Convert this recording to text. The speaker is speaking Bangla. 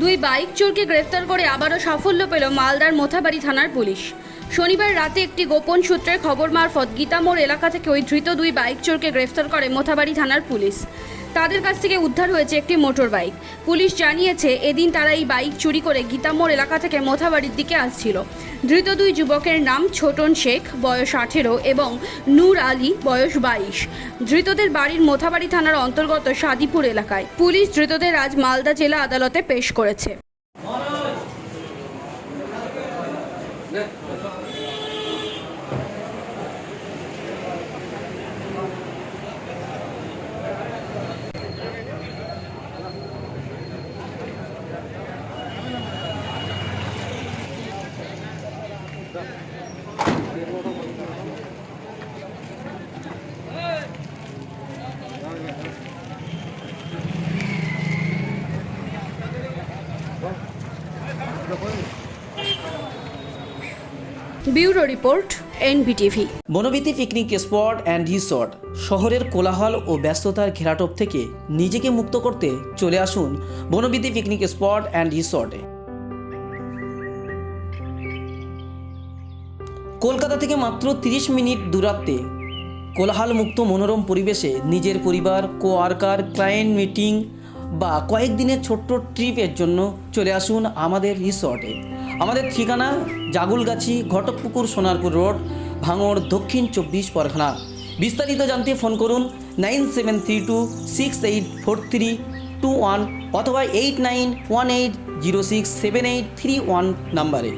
দুই বাইক চোরকে গ্রেফতার করে আবারও সাফল্য পেল মালদার মোথাবাড়ি থানার পুলিশ। শনিবার রাতে একটি গোপন সূত্রের খবর মারফত গীতামোড় এলাকা থেকে ওই ধৃত দুই বাইক চোরকে গ্রেফতার করে মোথাবাড়ি থানার পুলিশ। তাদের কাছ থেকে উদ্ধার হয়েছে একটি মোটর বাইক। পুলিশ জানিয়েছে, এদিন তারা এই বাইক চুরি করে গীতামোড় এলাকা থেকে মোথাবাড়ির দিকে আসছিল। ধৃত দুই যুবকের নাম ছোটন শেখ, বয়স আঠেরো, এবং নূর আলী, বয়স বাইশ। ধৃতদের বাড়ির মোথাবাড়ি থানার অন্তর্গত সাদিপুর এলাকায়। পুলিশ ধৃতদের আজ মালদা জেলা আদালতে পেশ করেছে। ね、はい。どこに bureau report, NBTV. Bonbiti picnic spot and resort. শহরের কোলাহল ও ব্যস্ততার ঘেরাটোপ থেকে নিজেকে মুক্ত করতে চলে আসুন বনবিতি পিকনিক স্পট অ্যান্ড রিসর্টে। কলকাতা থেকে মাত্র 30 মিনিট দূরত্বে কোলাহলমুক্ত মনোরম পরিবেশে নিজের পরিবার, কোয়ার্কার, ক্লায়েন্ট মিটিং বা কয়েকদিনের ছোট্ট ট্রিপের জন্য চলে আসুন আমাদের রিসর্টে। আমাদের ঠিকানা জাগুলগাছি ঘটকপুকুর সোনারপুর রোড, ভাঙড়, দক্ষিণ চব্বিশ পরখানা বিস্তারিত জানতে ফোন করুন nine seven three two six eight four three two one অথবা eight nine one eight zero six seven eight three one নাম্বারে।